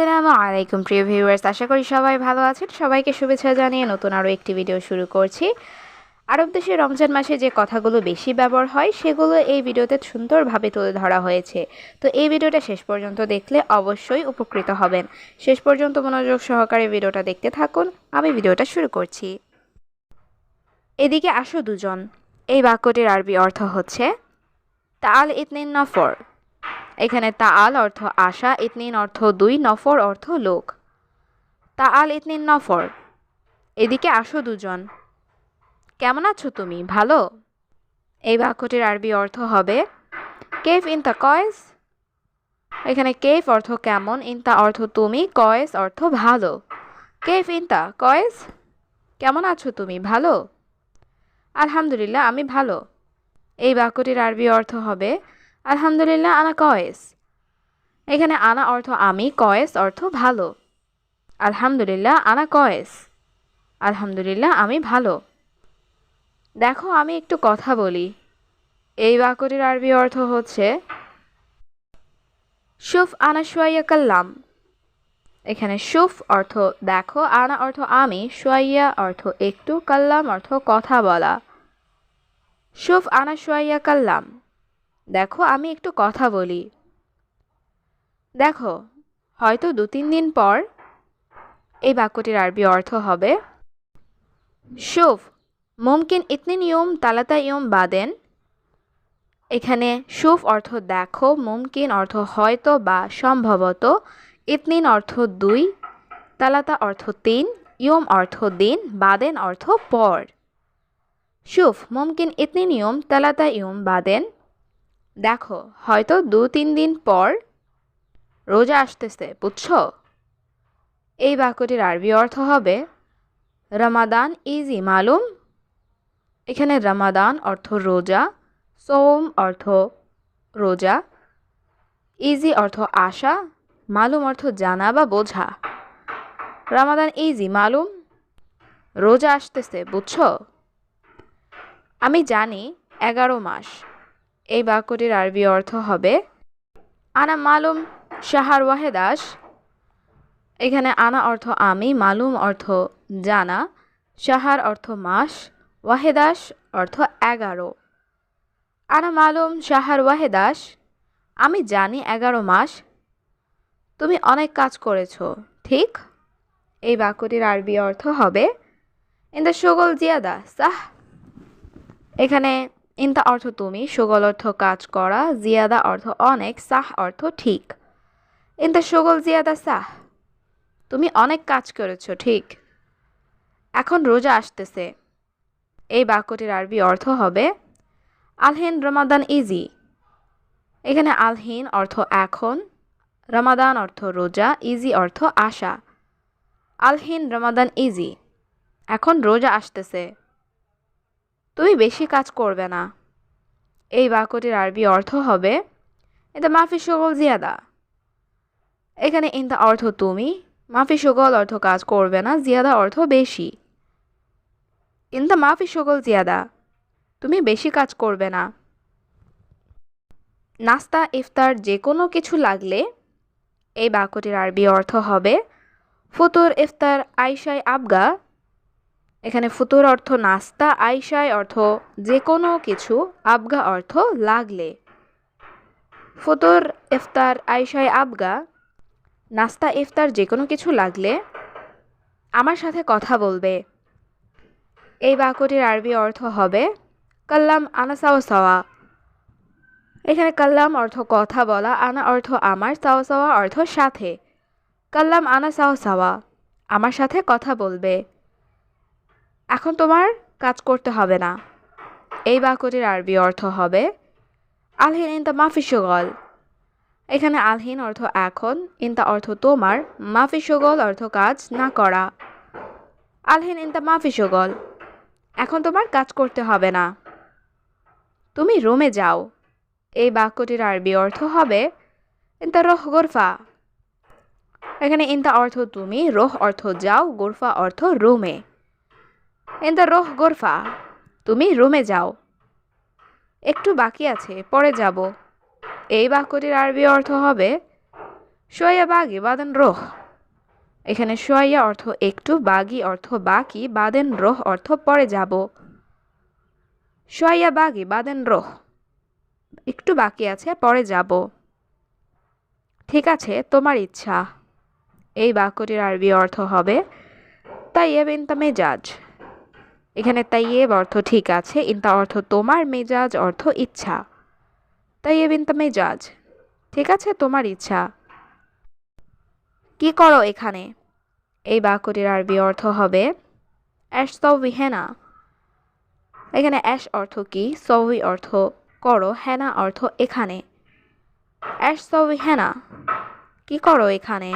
আসসালামু আলাইকুম, প্রিয় ভিউয়ার্স আশা করি সবাই ভালো আছেন। সবাইকে শুভেচ্ছা জানিয়ে নতুন আরও একটি ভিডিও শুরু করছি। আরব দেশে রমজান মাসে যে কথাগুলো বেশি ব্যবহার হয়, সেগুলো এই ভিডিওতে সুন্দরভাবে তুলে ধরা হয়েছে। তো এই ভিডিওটা শেষ পর্যন্ত দেখলে অবশ্যই উপকৃত হবেন। শেষ পর্যন্ত মনোযোগ সহকারে ভিডিওটা দেখতে থাকুন। আমি ভিডিওটা শুরু করছি। এদিকে আসো দুজন। এই বাক্যটির আরবি অর্থ হচ্ছে তাল ইতনিন নফর। এখানে তাআল অর্থ আশা, ইতনিন অর্থ দুই, নফর অর্থ লোক। তাআল, ইতনিন, নফর। এদিকে আসো দুজন। কেমন আছো তুমি? ভালো? এই বাক্যটির আরবি অর্থ হবে, কেফ ইন তা কয়েস। এখানে কেফ অর্থ কেমন ইনতা অর্থ তুমি, কয়েস অর্থ ভালো। কেফ ইনতা কয়েস, কেমন আছো তুমি? ভালো? আলহামদুলিল্লাহ, আমি ভালো। এই বাক্যটির আরবি অর্থ হবে আলহামদুলিল্লাহ, আনা কয়েস। এখানে আনা অর্থ আমি, কয়েস অর্থ ভালো। আলহামদুলিল্লাহ, আনা কয়েস। আলহামদুলিল্লাহ, আমি ভালো। দেখো, আমি একটু কথা বলি। এই বাক্যটির আরবি অর্থ হচ্ছে, সুফ আনা সোয়াইয়া কাল্লাম এখানে সুফ অর্থ, দেখো। আনা অর্থ, আমি। সোয়াইয়া অর্থ, একটু। কাল্লাম অর্থ, কথা বলা। সুফ আনা সোয়াইয়া কাল্লাম দেখো, আমি একটু কথা বলি। দেখো, হয়তো দু তিন দিন পর এই বাক্যটির আরবি অর্থ হবে, শুভ, মুমকিন ইতনি নিয়ম তালাতা ইয়ম বাদেন। এখানে শুভ অর্থ দেখো, মুমকিন অর্থ হয়তো বা সম্ভবত, ইতনিন অর্থ দুই, তালাতা অর্থ তিন, ইয়ম অর্থ দিন, বাদেন অর্থ পর। শুভ, মুমকিন ইতনি নিয়ম তালাতা ইয়ম বাদেন। দেখো, হয়তো দু তিন দিন পর রোজা আসতেছে, বুঝছ? এই বাক্যটির আরবি অর্থ হবে, রমাদান ইজি মালুম। এখানে রমাদান অর্থ রোজা সোম অর্থ রোজা ইজি অর্থ আশা, মালুম অর্থ জানা বা বোঝা। রমাদান ইজি মালুম। রোজা আসতেছে, বুঝছ? আমি জানি এগারো মাস। এই বাক্যটির আরবি অর্থ হবে, আনা মালুম শাহার ওয়াহেদাস এখানে আনা অর্থ আমি মালুম অর্থ জানা শাহার অর্থ মাস ওয়াহেদাস অর্থ এগারো আনা মালুম শাহার ওয়াহেদাস আমি জানি এগারো মাস। তুমি অনেক কাজ করেছ ঠিক এই বাক্যটির আরবি অর্থ হবে, ইন দ্য সুগল জিয়াদা, সাহ। এখানে ইনতা অর্থ তুমি, সুগল অর্থ কাজ করা, জিয়াদা অর্থ অনেক, সাহ অর্থ ঠিক। ইনতা সুগল, জিয়াদা, সাহ। তুমি অনেক কাজ করেছ, ঠিক। এখন রোজা আসতেছে। এই বাক্যটির আরবি অর্থ হবে, আলহিন রমাদান ইজি এখানে আলহিন অর্থ এখন রমাদান অর্থ রোজা ইজি অর্থ আশা। আলহিন রমাদান ইজি এখন রোজা আসতেছে। তুমি বেশি কাজ করবে না। এই বাক্যটির আরবি অর্থ হবে, এটা মাফি সুগল জিয়াদা। এখানে ইনতা অর্থ তুমি মাফি সুগল অর্থ কাজ করবে না জিয়াদা অর্থ বেশি ইনতা মাফি সুগল জিয়াদা, তুমি বেশি কাজ করবে না। নাস্তা, ইফতার, যে কোনো কিছু লাগলে এই বাক্যটির আরবি অর্থ হবে, ফুতুর, ইফতার আইসাই আবগা। এখানে ফুতুর অর্থ নাস্তা, আইসায় অর্থ যে কোনো কিছু, আবগা অর্থ লাগলে। ফুতুর ইফতার, আইসায় আবগা, নাস্তা, ইফতার যে কোনো কিছু লাগলে আমার সাথে কথা বলবে। এই বাক্যটির আরবি অর্থ হবে কাল্লাম আনা সাওয়া। এখানে কাল্লাম অর্থ কথা বলা, আনা অর্থ আমার সাওয়া সাওয়া অর্থ সাথে। কাল্লাম আনা সাওয়া সাওয়া, আমার সাথে কথা বলবে। এখন তোমার কাজ করতে হবে না। এই বাক্যটির আরবি অর্থ হবে, আলহিন ইনতা মাফি সুগল এখানে আলহিন অর্থ এখন ইনতা অর্থ তোমার মাফি সুগল অর্থ কাজ না করা। আলহিন ইনতা মাফি সুগল এখন তোমার কাজ করতে হবে না। তুমি রোমে যাও। এই বাক্যটির আরবি অর্থ হবে, ইনতা রোহ গোরফা। এখানে ইনতা অর্থ তুমি রোহ অর্থ যাও গোরফা অর্থ রুমে ইন্দা রোহ গোরফা তুমি রুমে যাও। একটু বাকি আছে, পরে যাব। এই বাক্যটির আরবি অর্থ হবে সোয়া বাগি বাদেন রোহ। এখানে সোয়া অর্থ একটু, বাগি অর্থ বাকি, বাদেন রোহ অর্থ পরে যাব। সোয়া বাগি বাদেন রোহ। একটু বাকি আছে, পরে যাব। ঠিক আছে, তোমার ইচ্ছা। এই বাক্যটির আরবি অর্থ হবে, তাইয়েব ইনতা মেজাজ। এখানে তাইয়েব অর্থ ঠিক আছে, ইনতা অর্থ তোমার মেজাজ, অর্থ ইচ্ছা। তাইয়েব ইনতা মেজাজ, ঠিক আছে, তোমার ইচ্ছা। কি করো এখানে? এই বাক্যটির আরবি অর্থ হবে, অ্যাশ সৌভি হেনা এখানে অ্যাশ অর্থ কি? সৌভি অর্থ করো, হেনা অর্থ এখানে। অ্যাশ সৌভি হেনা কি করো এখানে?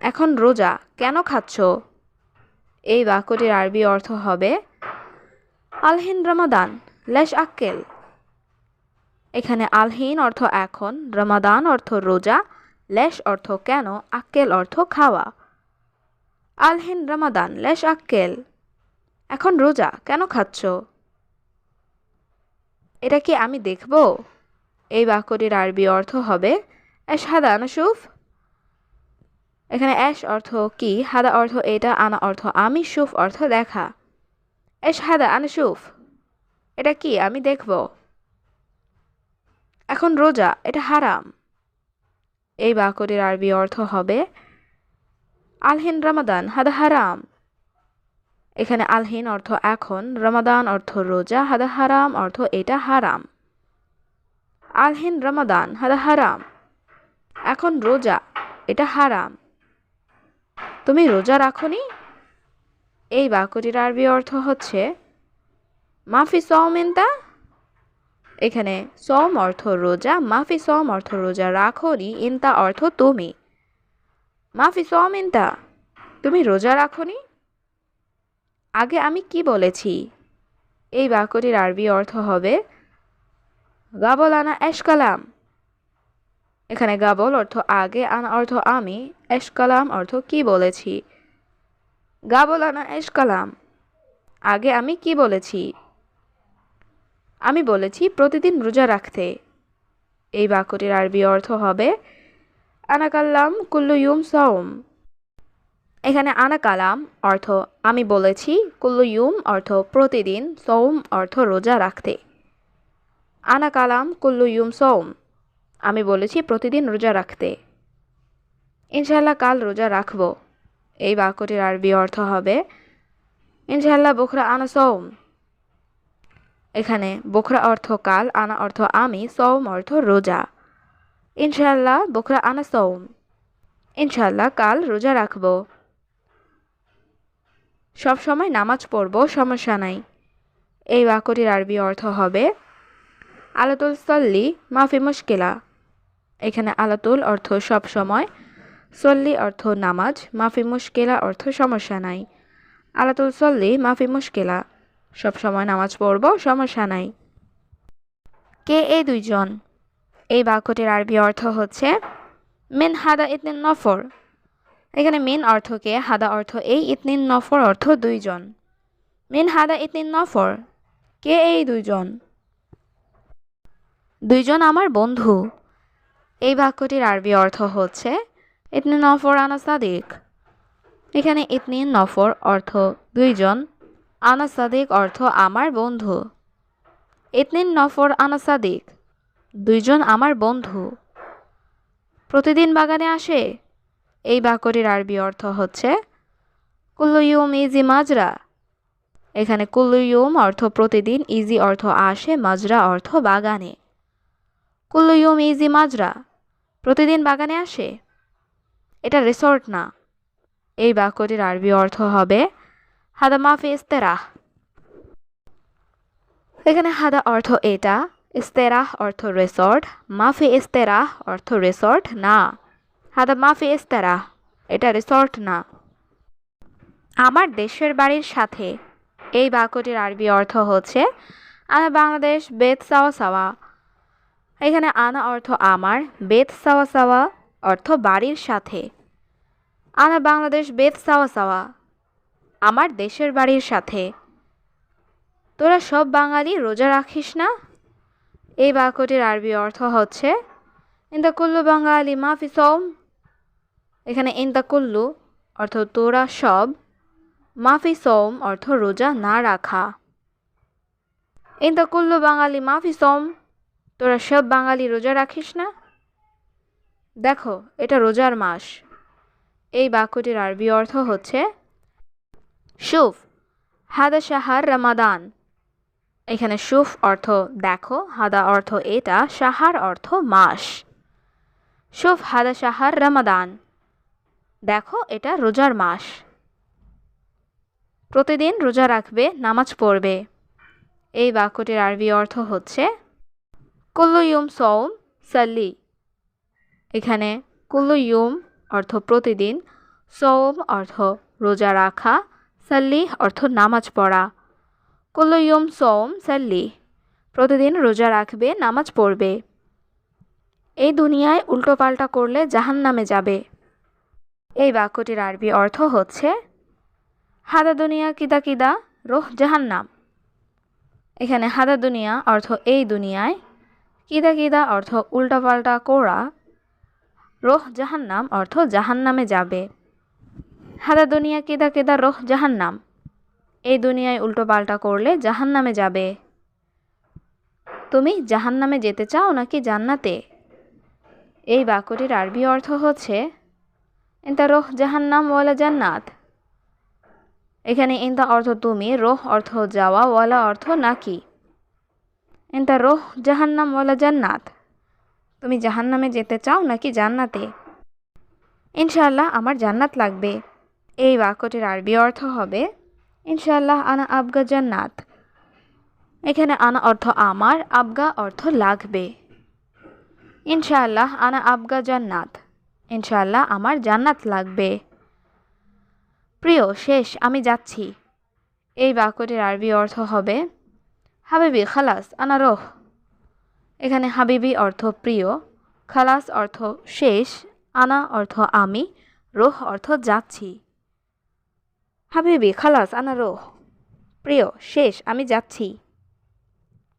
এখন রোজা, কেন খাচ্ছ? এই বাক্যটির আরবি অর্থ হবে, আলহিন রমাদান, লেশ আক্কেল। এখানে আলহিন অর্থ এখন রমাদান অর্থ রোজা লেশ অর্থ কেন আক্কেল অর্থ খাওয়া আলহিন রমাদান, লেশ আক্কেল। এখন রোজা, কেন খাচ্ছ? এটা কি আমি দেখব? এই বাক্যটির আরবি অর্থ হবে এশ হাদা আনাসুফ এখানে অ্যাশ অর্থ কি? হাদা অর্থ এটা, আনা অর্থ আমি, সুফ অর্থ দেখা। এশ হাদা, আনা সুফ। এটা কি? আমি দেখব। এখন রোজা, এটা হারাম। এই বাক্যটির আরবি অর্থ হবে আলহিন রমাদান, হাদা হারাম। এখানে আলহিন অর্থ এখন, রমাদান অর্থ রোজা, হাদা হারাম অর্থ এটা হারাম। আলহিন রমাদান, হাদা হারাম। এখন রোজা, এটা হারাম। তুমি রোজা রাখনি? এই বাক্যটির আরবি অর্থ হচ্ছে, মাফি সৌমেন্তা এখানে সম অর্থ রোজা, মাফি সম অর্থ রোজা রাখনি, ইন্তা অর্থ তুমি। মাফি সম ইন্তা? তুমি রোজা রাখনি? আগে আমি কি বলেছি? এই বাক্যটির আরবি অর্থ হবে গাবল আনা এশকালাম। এখানে গাবল অর্থ আগে, আনা অর্থ আমি এশকালাম অর্থ কি বলেছি? গাবল আনা এশকালাম আগে আমি কি বলেছি? আমি বলেছি প্রতিদিন রোজা রাখতে। এই বাক্যটির আরবি অর্থ হবে আনাকাল্লাম কুল্লু ইউম সৌম এখানে আনাকালাম অর্থ আমি বলেছি, কুল্লু ইউম অর্থ প্রতিদিন সৌম অর্থ রোজা রাখতে। আনাকালাম কুল্লু ইউম সৌম আমি বলেছি প্রতিদিন রোজা রাখতে। ইনশাল্লাহ কাল রোজা রাখব। এই বাক্যটির আরবি অর্থ হবে ইনশাল্লাহ বোখরা আনা সৌম এখানে বোখরা অর্থ কাল, আনা অর্থ আমি সৌম অর্থ রোজা। ইনশাল্লাহ বোখরা আনা সৌম ইনশাল্লাহ কাল রোজা রাখব। সব সময় নামাজ পড়ব, সমস্যা নাই। এই বাক্যটির আরবি অর্থ হবে, আলাতুল সল্লি মাফি মুশকিলা। এখানে আলাতুল অর্থ সব সময় সল্লি অর্থ নামাজ, মাফি মুশকিলা অর্থ সমস্যা নাই। আলাতুল সল্লি মাফি মুশকিলা। সব সময় নামাজ পড়ব, সমস্যা নাই। কে এই দুইজন? এই বাক্যটির আরবি অর্থ হচ্ছে, মেন হাদা ইতনিন নফর। এখানে মেন অর্থকে হাদা অর্থ এই, ইতনিন নফর অর্থ দুইজন। মেন হাদা ইতনিন নফর। কে এই দুইজন? দুইজন আমার বন্ধু। এই বাক্যটির আরবি অর্থ হচ্ছে ইতনিন নফর আনা সাদিক। এখানে ইতনিন নফর অর্থ দুইজন, আনা সাদিক অর্থ আমার বন্ধু। ইতনিন নফর আনা সাদিক, দুইজন আমার বন্ধু। প্রতিদিন বাগানে আসে? এই বাক্যটির আরবি অর্থ হচ্ছে কুল্লুয়ুম ইজি মাজরা। এখানে কুল্লুয়ুম অর্থ প্রতিদিন, ইজি অর্থ আসে, মাজরা অর্থ বাগানে। কুল্লুয়ুম ইজি মাজরা। প্রতিদিন বাগানে আসে? এটা রিসর্ট না। এই বাক্যটির আরবি অর্থ হবে, হাদা মাফি ইস্তেরাহ। এখানে হাদা অর্থ এটা, ইস্তেরাহ অর্থ রিসর্ট মাফি ইস্তেরাহ অর্থ রিসর্ট না। হাদা মাফি ইস্তেরাহ এটা রিসর্ট না। আমার দেশের বাড়ির সাথে এই বাক্যটির আরবি অর্থ হচ্ছে, আনা বাংলাদেশ বেদ সাওয়া সাওয়া। এখানে আনা অর্থ আমার, বেদ সাওয়া সাওয়া অর্থ বাড়ির সাথে। আনা বাংলাদেশ বেদ সাওয়া সাওয়া আমার দেশের বাড়ির সাথে। তোরা সব বাঙালি রোজা রাখিস না? এই বাক্যটির আরবি অর্থ হচ্ছে, ইন্দা কুল্লু বাঙালি মাফি সোম এখানে ইন্দা কুল্লু অর্থ তোরা সব, মাফি সোম অর্থ রোজা না রাখা। ইন্দা কুল্লু বাঙালি মাফি সোম তোরা সব বাঙালি রোজা রাখিস না? দেখো, এটা রোজার মাস। এই বাক্যটির আরবি অর্থ হচ্ছে শুফ হাদা শাহার রামাদান। এখানে শুফ অর্থ, দেখো। হাদা অর্থ, এটা। শাহার অর্থ, মাস। শুফ হাদা শাহার রামাদান। দেখো, এটা রোজার মাস। প্রতিদিন রোজা রাখবে, নামাজ পড়বে। এই বাক্যটির আরবি অর্থ হচ্ছে, কুল্লু ইউম সৌম সাল্লি। এখানে, কুল্লু ইউম অর্থ প্রতিদিন সৌম অর্থ রোজা রাখা, সাল্লি অর্থ নামাজ পড়া। কুল্লু ইউম সৌম সাল্লি। প্রতিদিন রোজা রাখবে, নামাজ পড়বে। এই দুনিয়ায় উল্টোপাল্টা করলে জাহান নামে যাবে। এই বাক্যটির আরবি অর্থ হচ্ছে, হাদা দুনিয়া কিদা কিদা, রোহ জাহান্নাম। এখানে হাদা দুনিয়া অর্থ এই দুনিয়ায়, কিদা কিদা অর্থ উল্টাপাল্টা করা রোহ জাহান্নাম অর্থ জাহান্নামে যাবে। হাদা দুনিয়া কেদা কেদা রোহ জাহান্নাম। এই দুনিয়ায় উল্টো পাল্টা করলে জাহান্নামে যাবে। তুমি জাহান্নামে যেতে চাও নাকি জান্নাতে? এই বাক্যটির আরবি অর্থ হচ্ছে, ইন্তা রোহ জাহান্নাম ওয়ালা জান্নাত। এখানে ইন্তা অর্থ তুমি রোহ অর্থ যাওয়া ওয়ালা অর্থ নাকি ইন্তা রোহ জাহান্নাম ওয়ালা জান্নাত। তুমি জাহান্নামে যেতে চাও নাকি জান্নাতে? ইনশাআল্লাহ আমার জান্নাত লাগবে। এই বাক্যটির আরবি অর্থ হবে, ইনশাআল্লাহ আনা আবগা জান্নাত। এখানে আনা অর্থ আমার, আবগা অর্থ লাগবে। ইনশাআল্লাহ আনা আবগা জান্নাত। ইনশাআল্লাহ আমার জান্নাত লাগবে। প্রিয়, শেষ, আমি যাচ্ছি। এই বাক্যটির আরবি অর্থ হবে, হাবিবি, খালাস, আনা রোহ। এখানে হাবিবি অর্থ প্রিয়, খালাস অর্থ শেষ, আনা অর্থ আমি, রোহ অর্থ যাচ্ছি। হাবিবি, খালাস, আনা, রোহ, প্রিয়, শেষ, আমি যাচ্ছি।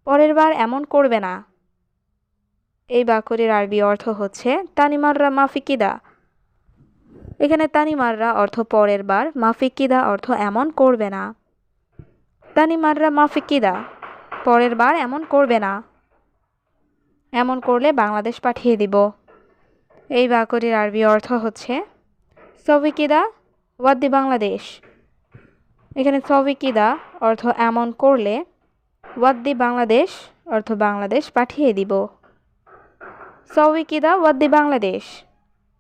পরের বার এমন করবে না। এই বাক্যটির আরবি অর্থ হচ্ছে তানিমাররা মাফিকিদা এখানে তানিমাররা অর্থ পরের বার মাফিকিদা অর্থ এমন করবে না। তানিমাররা মাফিকিদা পরের বার এমন করবে না। এমন করলে বাংলাদেশ পাঠিয়ে দিব। এই বাকরির আরবি অর্থ হচ্ছে সবিকিদা ওয়াদ্দি বাংলাদেশ। এখানে সবিকিদা অর্থ এমন করলে, ওয়াদ্দি বাংলাদেশ অর্থ বাংলাদেশ পাঠিয়ে দিব। সবিকিদা ওয়াদ্দি বাংলাদেশ।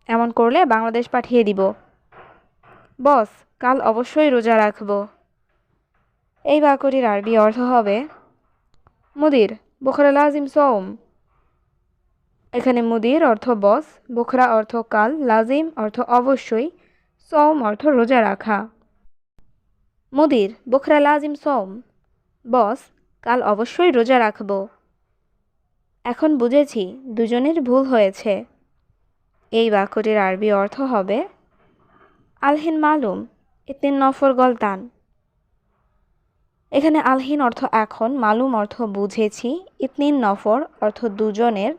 এমন করলে বাংলাদেশ পাঠিয়ে দিব। বস, কাল অবশ্যই রোজা রাখব। এই বাকরির আরবি অর্থ হবে, মুদির বুখরা লাজিম সৌম এখানে মুদির অর্থ বস, বুখরা অর্থ কাল, লাজিম অর্থ অবশ্যই সৌম অর্থ রোজা রাখা। মুদির, বুখরা লাজিম সৌম বস, কাল অবশ্যই রোজা রাখব। এখন বুঝেছি দুজনের ভুল হয়েছে। এই বাক্যটির আরবি অর্থ হবে, আলহিন মালুম, ইতিন নফর গলতান। এখানে আলহিন অর্থ এখন, মালুম অর্থ বুঝেছি ইতনিন নফর অর্থ দুজনের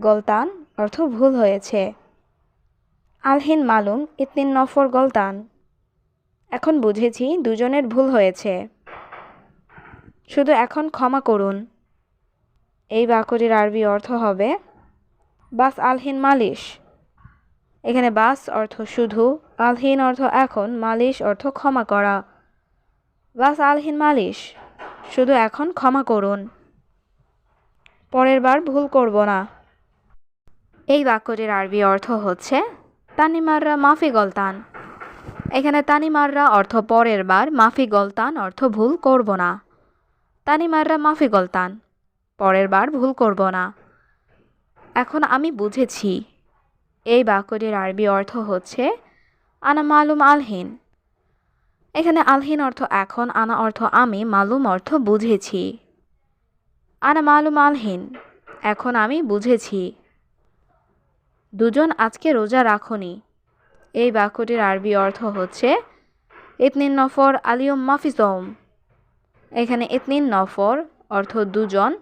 গলতান অর্থ ভুল হয়েছে। আলহিন মালুম ইতনিন নফর গলতান। এখন বুঝেছি দুজনের ভুল হয়েছে। শুধু এখন ক্ষমা করুন। এই বাক্যটির আরবি অর্থ হবে, বাস আলহিন মালিশ। এখানে বাস অর্থ শুধু, আলহিন অর্থ এখন, মালিশ অর্থ ক্ষমা করা। বাস আলহিন মালিশ, শুধু এখন ক্ষমা করুন। পরের বার ভুল করব না। এই বাক্যটির আরবি অর্থ হচ্ছে, তানিমাররা মাফি গলতান। এখানে তানিমাররা অর্থ পরের বার, মাফি গলতান অর্থ ভুল করব না। তানিমাররা মাফি গলতান পরের বার ভুল করব না। এখন আমি বুঝেছি, এই বাক্যটির আরবি অর্থ হচ্ছে, আনা মালুম আলহীন। এখানে আলহীন অর্থ এখন আনা অর্থ আমি মালুম অর্থ বুঝেছি। আনা মালুম আলহীন এখন আমি বুঝেছি। দুজন আজকে রোজা রাখনি। এই বাক্যটির আরবি অর্থ হচ্ছে, ইতনিন নফর আলিয়ম মাফিজম এখানে ইতনিন নফর অর্থ দুজন,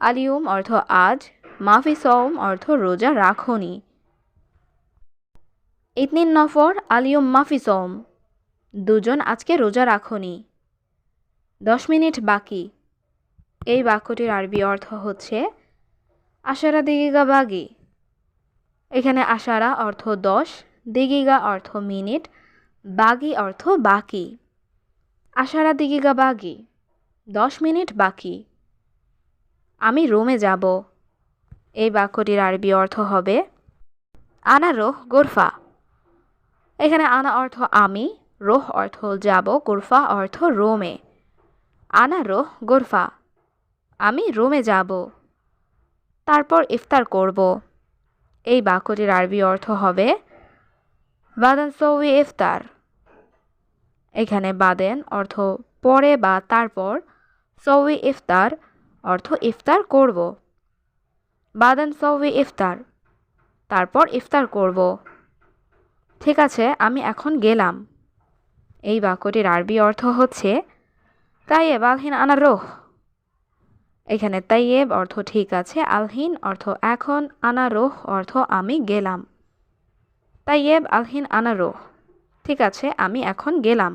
আলিয়ম অর্থ আজ মাফিসম অর্থ রোজা রাখনি। ইতনিন নফর আলিয়ম মাফিসম দুজন আজকে রোজা রাখনি। দশ মিনিট বাকি। এই বাক্যটির আরবি অর্থ হচ্ছে, আশারা দিগিগা বাগি। এখানে আশারা অর্থ দশ, দিগিগা অর্থ মিনিট, বাগি অর্থ বাকি। আশারা, দিগিগা, বাগি, দশ মিনিট বাকি। আমি রোমে যাব। এই বাক্যটির আরবি অর্থ হবে, আনা রোহ গোরফা। এখানে আনা অর্থ আমি, রোহ অর্থ যাব, গোরফা অর্থ রোমে। আনা রোহ গোরফা। আমি রোমে যাব। তারপর ইফতার করব। এই বাক্যটির আরবি অর্থ হবে, বাদান সৌই ইফতার। এখানে বাদেন অর্থ পরে বা তারপর, সৌই ইফতার অর্থ ইফতার করব। বাদান সৌই ইফতার তারপর ইফতার করব। ঠিক আছে, আমি এখন গেলাম। এই বাক্যটির আরবি অর্থ হচ্ছে তাইয়েব আলহিন আনা রোহ। এখানে তাইয়েব অর্থ ঠিক আছে, আলহিন অর্থ এখন, আনারোহ অর্থ আমি গেলাম। তাইয়েব, আলহিন, আনারোহ, ঠিক আছে, আমি এখন গেলাম।